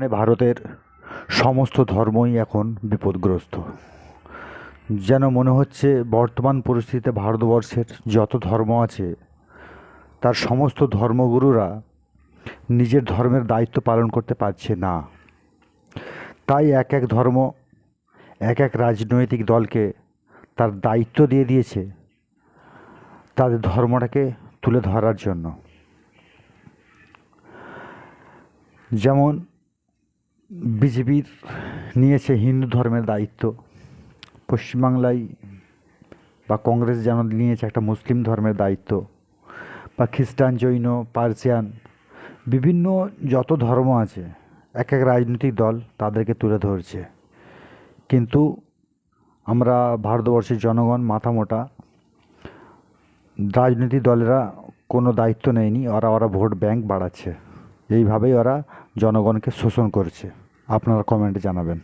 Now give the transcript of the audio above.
মানে ভারতের সমস্ত ধর্মই এখন বিপদগ্রস্ত। যেন মনে হচ্ছে বর্তমান পরিস্থিতিতে ভারতবর্ষের যত ধর্ম আছে, তার সমস্ত ধর্মগুরুরা নিজের ধর্মের দায়িত্ব পালন করতে পারছে না। তাই এক এক ধর্ম, এক এক রাজনৈতিক দলকে তার দায়িত্ব দিয়ে দিয়েছে তাদের ধর্মটাকে তুলে ধরার জন্য। যেমন বিজেপির নিয়েছে হিন্দু ধর্মের দায়িত্ব। পশ্চিমবাংলায় বা কংগ্রেস যেন নিয়েছে একটা মুসলিম ধর্মের দায়িত্ব বা খ্রিস্টান, জৈন, পার্সিয়ান, বিভিন্ন যত ধর্ম আছে, এক এক রাজনৈতিক দল তাদেরকে তুলে ধরছে। কিন্তু আমরা ভারতবর্ষের জনগণ মাথা মোটা, রাজনৈতিক দলেরা কোনো দায়িত্ব নেয়নি, ওরা ওরা ভোট ব্যাংক বাড়াচ্ছে। এইভাবেই ওরা জনগণকে শোষণ করছে। আপনারা কমেন্টে জানাবেন।